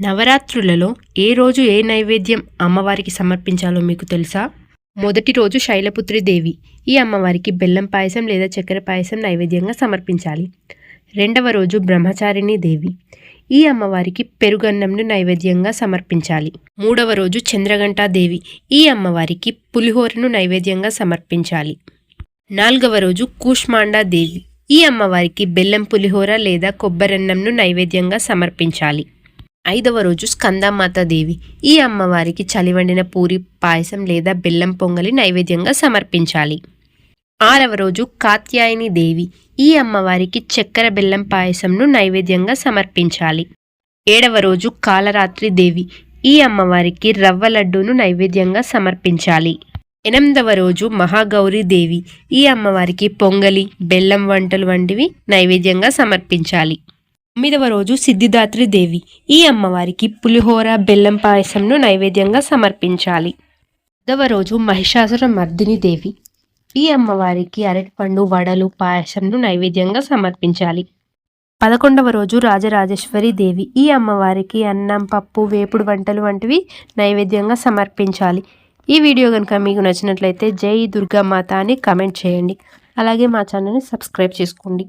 నవరాత్రులలో ఏ రోజు ఏ నైవేద్యం అమ్మవారికి సమర్పించాలో మీకు తెలుసా? మొదటి రోజు శైలపుత్రి దేవి ఈ అమ్మవారికి బెల్లం పాయసం లేదా చక్కెర పాయసం నైవేద్యంగా సమర్పించాలి. రెండవ రోజు బ్రహ్మచారిణి దేవి ఈ అమ్మవారికి పెరుగన్నంను నైవేద్యంగా సమర్పించాలి. మూడవ రోజు చంద్రఘంటా దేవి ఈ అమ్మవారికి పులిహోరను నైవేద్యంగా సమర్పించాలి. నాలుగవ రోజు కూష్మాండా దేవి ఈ అమ్మవారికి బెల్లం పులిహోర లేదా కొబ్బరన్నంను నైవేద్యంగా సమర్పించాలి. ఐదవ రోజు స్కందమాత దేవి ఈ అమ్మవారికి చలివండిన పూరి పాయసం లేదా బెల్లం పొంగలి నైవేద్యంగా సమర్పించాలి. ఆరవ రోజు కాత్యాయని దేవి ఈ అమ్మవారికి చక్కెర బెల్లం పాయసంను నైవేద్యంగా సమర్పించాలి. ఏడవ రోజు కాలరాత్రి దేవి ఈ అమ్మవారికి రవ్వ లడ్డూను నైవేద్యంగా సమర్పించాలి. ఎనిమిదవ రోజు మహాగౌరీ దేవి ఈ అమ్మవారికి పొంగలి బెల్లం వంటలు వంటివి నైవేద్యంగా సమర్పించాలి. తొమ్మిదవ రోజు సిద్ధిదాత్రి దేవి ఈ అమ్మవారికి పులిహోర బెల్లం పాయసంను నైవేద్యంగా సమర్పించాలి. పదవ రోజు మహిషాసుర మర్దిని దేవి ఈ అమ్మవారికి అరటిపండు వడలు పాయసంను నైవేద్యంగా సమర్పించాలి. పదకొండవ రోజు రాజరాజేశ్వరి దేవి ఈ అమ్మవారికి అన్నం పప్పు వేపుడు వంటలు వంటివి నైవేద్యంగా సమర్పించాలి. ఈ వీడియో కనుక మీకు నచ్చినట్లయితే జై దుర్గామాత అని కమెంట్ చేయండి. అలాగే మా ఛానల్ని సబ్స్క్రైబ్ చేసుకోండి.